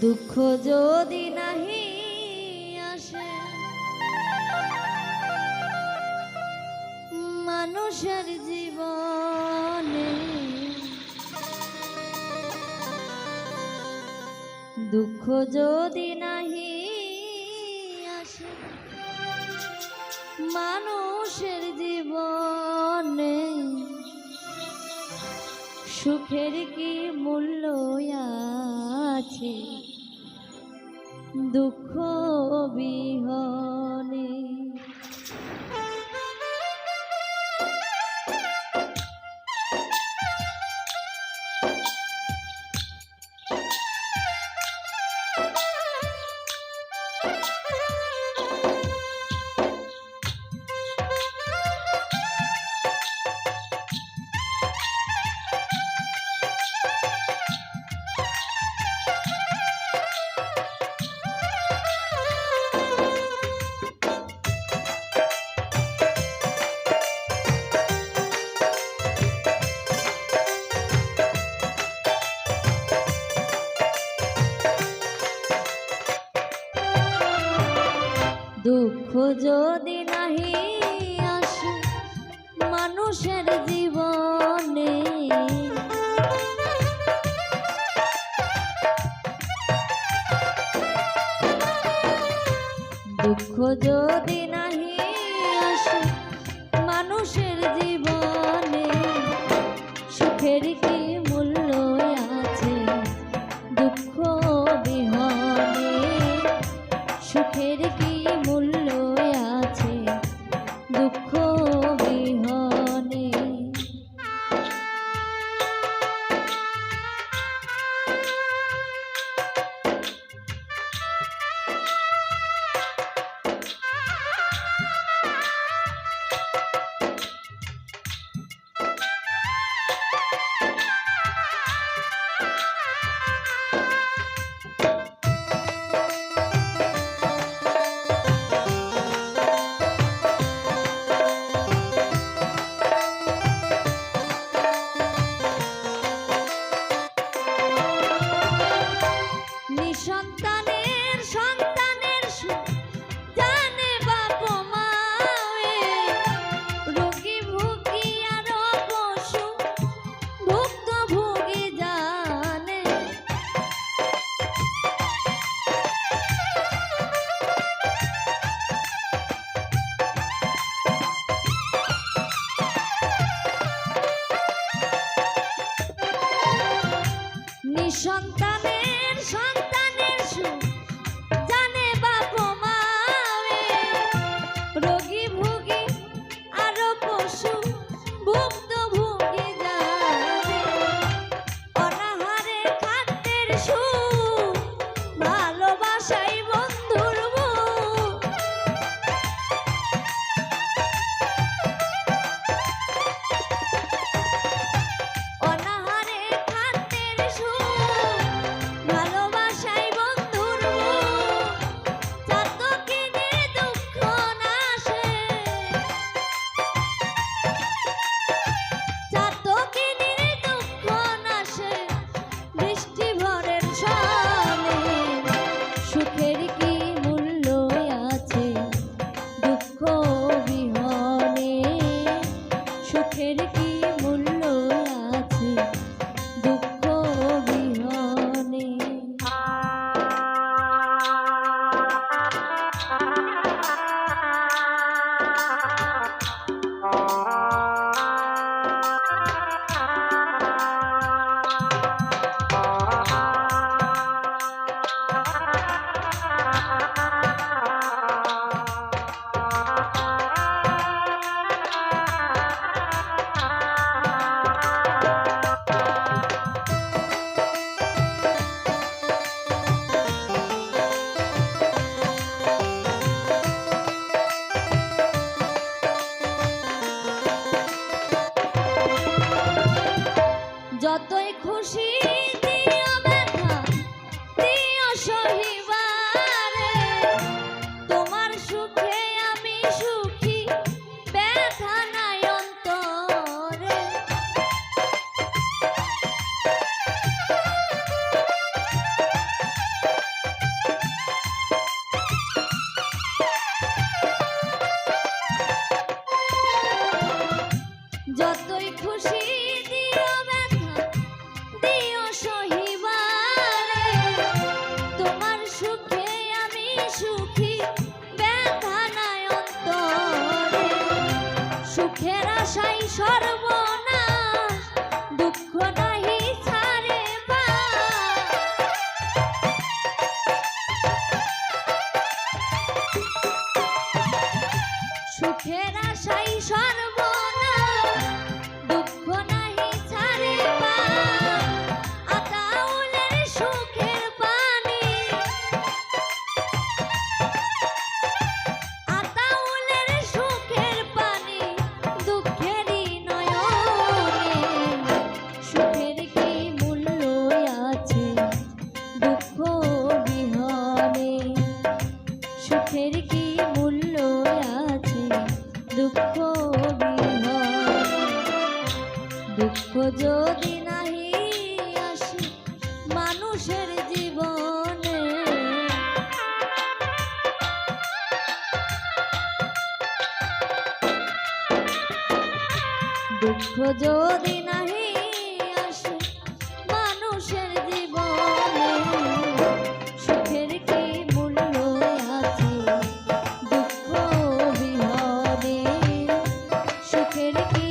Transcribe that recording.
দুঃখ যদি নাহি আসে মানুষের জীবনে দুঃখ যদি নাহি আসে মানুষের সুখের কি মূল্য আছে? দুঃখ বিহনে দুঃখ যদি নাহি আসে মানুষের জীবনে। দুঃখ যদি নাহি আসে মানুষের জীবনে সুখের দুঃখ যদি নাহি আসে মানুষের জীবনে সুখের কি মূল্য আছে? দুঃখ বিহনে সুখের কি